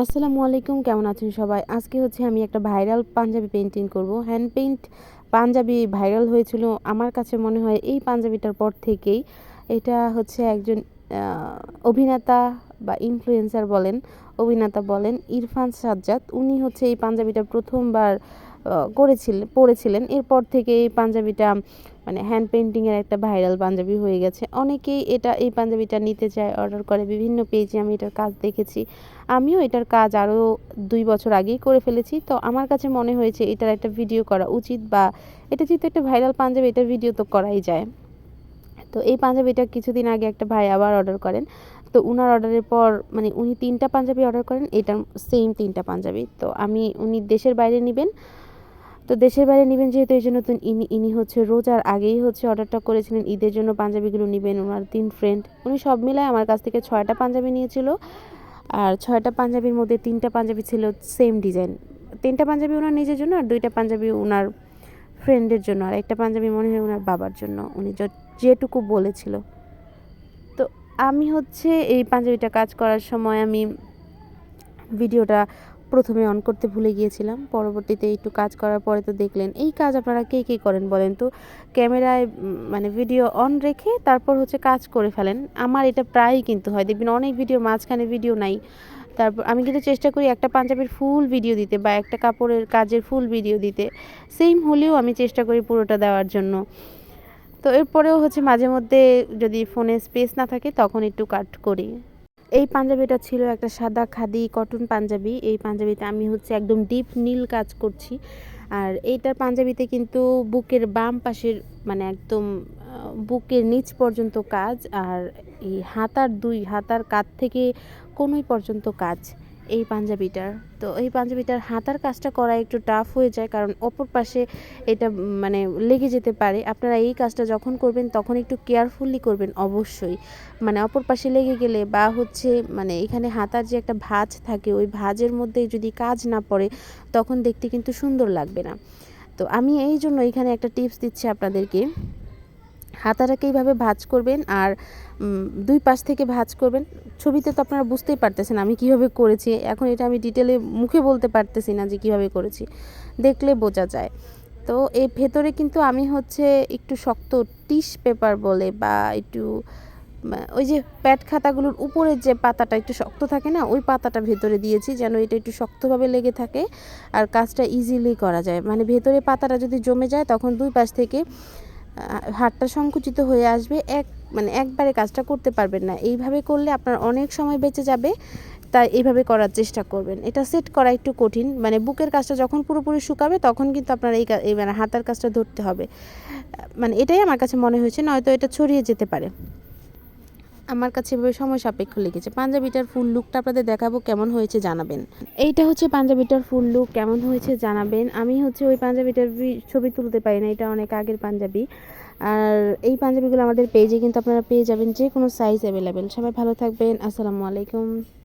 আসসালামু আলাইকুম, কেমন আছেন সবাই? আজকে হচ্ছে আমি একটা ভাইরাল পাঞ্জাবি পেন্টিং করব। হ্যান্ড পেইন্ট পাঞ্জাবি ভাইরাল হয়েছিল। আমার কাছে মনে হয় এই পাঞ্জাবিটার পর থেকেই এটা হচ্ছে একজন অভিনেতা বা ইনফ্লুয়েন্সার বলেন, অভিনেতা বলেন, ইরফান সাজ্জাদ। উনি হচ্ছে এই পাঞ্জাবিটা প্রথমবার করেছিলেন পরেছিলেন এরপর থেকে এই পাঞ্জাবিটা মানে হ্যান্ড পেন্টিংয়ের একটা ভাইরাল পাঞ্জাবি হয়ে গেছে। অনেকেই এটা, এই পাঞ্জাবিটা নিতে চায় অর্ডার করে। বিভিন্ন পেজে আমি এটার কাজ দেখেছি। আমিও এটার কাজ আরও দুই বছর আগেই করে ফেলেছি। তো আমার কাছে মনে হয়েছে, এটার একটা ভিডিও করা উচিত বা এটা যেহেতু একটা ভাইরাল পাঞ্জাবি এটার ভিডিও তো করাই যায়। তো এই পাঞ্জাবিটা কিছুদিন আগে একটা ভাই আবার অর্ডার করেন। তো উনার অর্ডারের পর মানে উনি তিনটা পাঞ্জাবি অর্ডার করেন এটা সেম তিনটা পাঞ্জাবি। তো আমি, উনি দেশের বাইরে নেবেন তো দেশের বাইরে নেবেন যেহেতু, এই জন্য তো ইনি ইনি হচ্ছে রোজার আগেই হচ্ছে অর্ডারটা করেছিলেন। ঈদের জন্য পাঞ্জাবিগুলো নেবেন ওনার তিন ফ্রেন্ড উনি সব মিলায় আমার কাছ থেকে ছয়টা পাঞ্জাবি নিয়েছিল। আর ছয়টা পাঞ্জাবির মধ্যে তিনটা পাঞ্জাবি ছিল সেম ডিজাইন তিনটা পাঞ্জাবি ওনার নিজের জন্য আর দুইটা পাঞ্জাবি ওনার ফ্রেন্ডের জন্য। আর একটা পাঞ্জাবি মনে হয় ওনার বাবার জন্য। উনি যেটুকু বলেছিল। তো আমি হচ্ছে এই পাঞ্জাবিটা কাজ করার সময় আমি ভিডিওটা প্রথমে অন করতে ভুলে গিয়েছিলাম। পরবর্তীতে একটু কাজ করার পরে তো দেখলেন, এই কাজ আপনারা কে কে করেন বলেন তো? ক্যামেরায় মানে ভিডিও অন রেখে তারপর হচ্ছে কাজ করে ফেলেন। আমার এটা প্রায়ই কিন্তু হয়। দেখবেন অনেক ভিডিও মাঝখানে ভিডিও নাই। তারপর আমি কিন্তু চেষ্টা করি একটা পাঞ্জাবির ফুল ভিডিও দিতে বা একটা কাপড়ের কাজের ফুল ভিডিও দিতে। সেম হলেও আমি চেষ্টা করি পুরোটা দেওয়ার জন্য। তো এরপরেও হচ্ছে মাঝে মধ্যে যদি ফোনে স্পেস না থাকে তখন একটু কাট করি। এই পাঞ্জাবিটা ছিল একটা সাদা খাদি কটন পাঞ্জাবি। এই পাঞ্জাবিতে আমি হচ্ছে একদম ডিপ নীল কাজ করছি। আর এইটার পাঞ্জাবিতে কিন্তু বুকের বাম পাশের মানে একদম বুকের নিচ পর্যন্ত কাজ আর এই হাতার দুই, হাতার কাত থেকে কোনোই পর্যন্ত কাজ। এই পাঞ্জাবিটার। তো এই পাঞ্জাবিটার হাতার কাজটা করা একটু টাফ হয়ে যায় কারণ অপর পাশে এটা মানে লেগে যেতে পারে। আপনারা এই কাজটা যখন করবেন তখন একটু কেয়ারফুলি করবেন অবশ্যই। মানে অপর পাশে লেগে গেলে বা হচ্ছে মানে এখানে হাতার যে একটা ভাঁজ থাকে ওই ভাঁজের মধ্যে যদি কাজ না পড়ে তখন দেখতে কিন্তু সুন্দর লাগবে না। তো আমি এই জন্য এখানে একটা টিপস দিচ্ছি আপনাদেরকে। হাতাটাকে এইভাবে ভাঁজ করবেন আর দুই পাশ থেকে ভাঁজ করবেন। ছবিতে তো আপনারা বুঝতেই পারতেছেন আমি কীভাবে করেছি। এখন এটা আমি ডিটেলে মুখে বলতে পারতেছি না যে কীভাবে করেছি। দেখলে বোঝা যায়। তো এর ভেতরে কিন্তু আমি হচ্ছে একটু শক্ত টিস পেপার বলে বা একটু ওই যে প্যাড খাতাগুলোর উপরের যে পাতাটা একটু শক্ত থাকে না, ওই পাতাটা ভেতরে দিয়েছি যেন এটা একটু শক্তভাবে লেগে থাকে আর কাজটা ইজিলি করা যায়। মানে ভেতরে পাতাটা যদি জমে যায় তখন দুই পাশ থেকে হাতটা সংকুচিত হয়ে আসবে, এক মানে একবারে কাজটা করতে পারবেন না। এইভাবে করলে আপনার অনেক সময় বেঁচে যাবে, তাই এইভাবে করার চেষ্টা করবেন। এটা সেট করা একটু কঠিন মানে বুকের কাজটা যখন পুরোপুরি শুকাবে, তখন কিন্তু আপনার এই মানে হাতার কাজটা ধরতে হবে। মানে এটাই আমার কাছে মনে হয়েছে, নয়তো এটা ছড়িয়ে যেতে পারে। আমার কাছে এভাবে সময় সাপেক্ষ লেগেছে। পাঞ্জাবিটার ফুল লুকটা আপনাদের দেখাবো কেমন হয়েছে জানাবেন। এইটা হচ্ছে পাঞ্জাবিটার ফুল লুক কেমন হয়েছে জানাবেন। আমি হচ্ছে ওই পাঞ্জাবিটার ছবি তুলতে পারি না, এটা অনেক আগের পাঞ্জাবি। আর এই পাঞ্জাবিগুলো আমাদের পেজে কিন্তু আপনারা পেয়ে যাবেন যে কোনো সাইজ অ্যাভেলেবেল সবাই ভালো থাকবেন, আসসালামু আলাইকুম।